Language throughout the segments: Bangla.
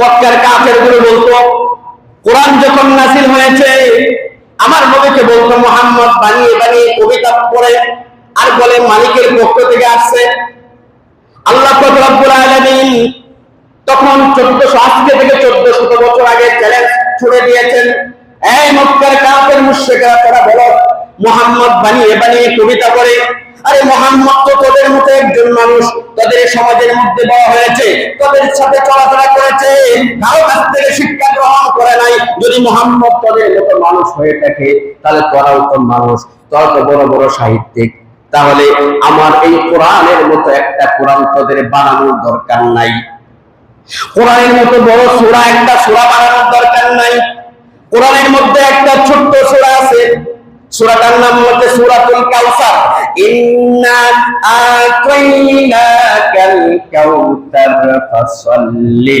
মক্কার কাফেরগুলো বলতো, কোরআন যখন নাসিল হয়েছে, আমার নবীকে বলতো, মোহাম্মদ বানিয়ে বানিয়ে কবিতা পড়ে, আর বলে মালিকের পক্ষ থেকে আসছে। আল্লাহ রব্বুল আলামিন তখন চোদ্দশো, আজকে থেকে চোদ্দ শত বছর আগে চ্যালেঞ্জ ছুড়ে দিয়েছেন। এই মক্কার কাফের মুশরিকরা তারা বলো, মোহাম্মদ বানিয়ে বানিয়ে কবিতা করে আরে মোহাম্মদ তো তোদের মতো একজন মানুষ, তাদের সমাজের মধ্যে বড় হয়েছে, তাদের সাথে চলাফেরা করেছে, কারও কাছ থেকে শিক্ষা গ্রহণ করে নাই। যদি মোহাম্মদ তোদের মতো মানুষ হয়ে থাকে, তাহলে তোরাও তো মানুষ, তোরা তো বড় বড় সাহিত্যিক। তাহলে আমার এই কোরআনের মতো একটা কোরআন তোদের বানানোর দরকার নাই। কোরআনের মতো বড় সুরা, একটা সূরা বানানোর দরকার নাই। কোরআনের মধ্যে একটা ছোট্ট সূরা আছে, সূরাটার নাম হচ্ছে সূরাতুল কাউসার। ইন্না আতাইনাকাল কাউসার ফাসাল্লি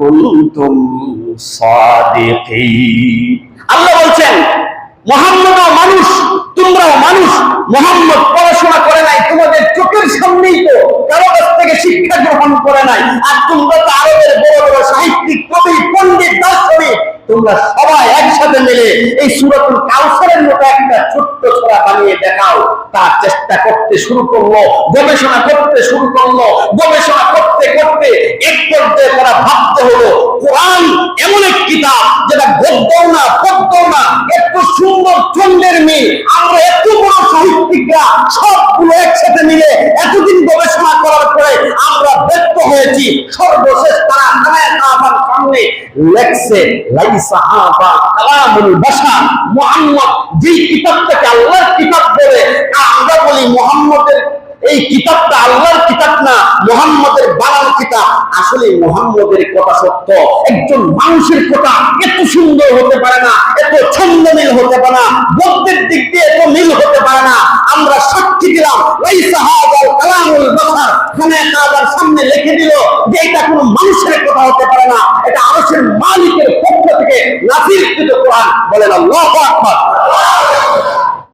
কুনতুম সাদিকিন। আল্লাহ বলছেন মোহাম্মদও মানুষ, তোমরাও মানুষ, মোহাম্মদ পড়াশোনা করে নাই, তোমাদের চোখের সামনেই তো কারও কাছ থেকে শিক্ষা গ্রহণ করে নাই। আর তোমরা তো আরবের বড় বড় সাহিত্যিক, কবি, পণ্ডিত, দার্শনিক, তোমরা সবাই একসাথে মিলে এই সুরতুল কাউসারের মতো একটা ছোট্ট ছোড়া বানিয়ে দেখাও। তার চেষ্টা করতে শুরু করল, গবেষণা করতে শুরু করল, গবেষণা করতে করতে পর্যায়ে তারা ভাবতে হলো, কোরআন এমন এক কিতাব যেটা গদ্যও না, পদ্যও না, এত সুন্দর চন্দ্রের মেয়ে, আমরা এত বড় সাহিত্যিকরা, সবগুলো একসাথে মিলে এতদিন গবেষণা করার পরে আমরা ব্যর্থ হয়েছি। সর্বশেষ তারা কাবার সামনে লেখছে, লাইসা হাবা কালামুল বাশার, মুহাম্মদ, যেই কিতাবটাকে আল্লাহর কিতাব বলে আমরা বলি মুহাম্মদের এই কিতাবটা আল্লাহর কিতাব না, মোহাম্মদের বানানো কিতাব। আসলে মোহাম্মদের কথা সত্য। একজন মানুষের কথা এত সুন্দর হতে পারে না, এত ছন্দ মিল হতে পারে না বদ্ধের দিক দিয়ে এত মিল হতে পারে না। আমরা সাক্ষী দিলাম কালামুল বাসার। খানে সামনে লিখে দিল যে এটা কোনো মানুষের কথা হতে পারে না, এটা আরশের মালিকের পক্ষ থেকে নাসিলকৃত কোরআন। বলেন আল্লাহু আকবার।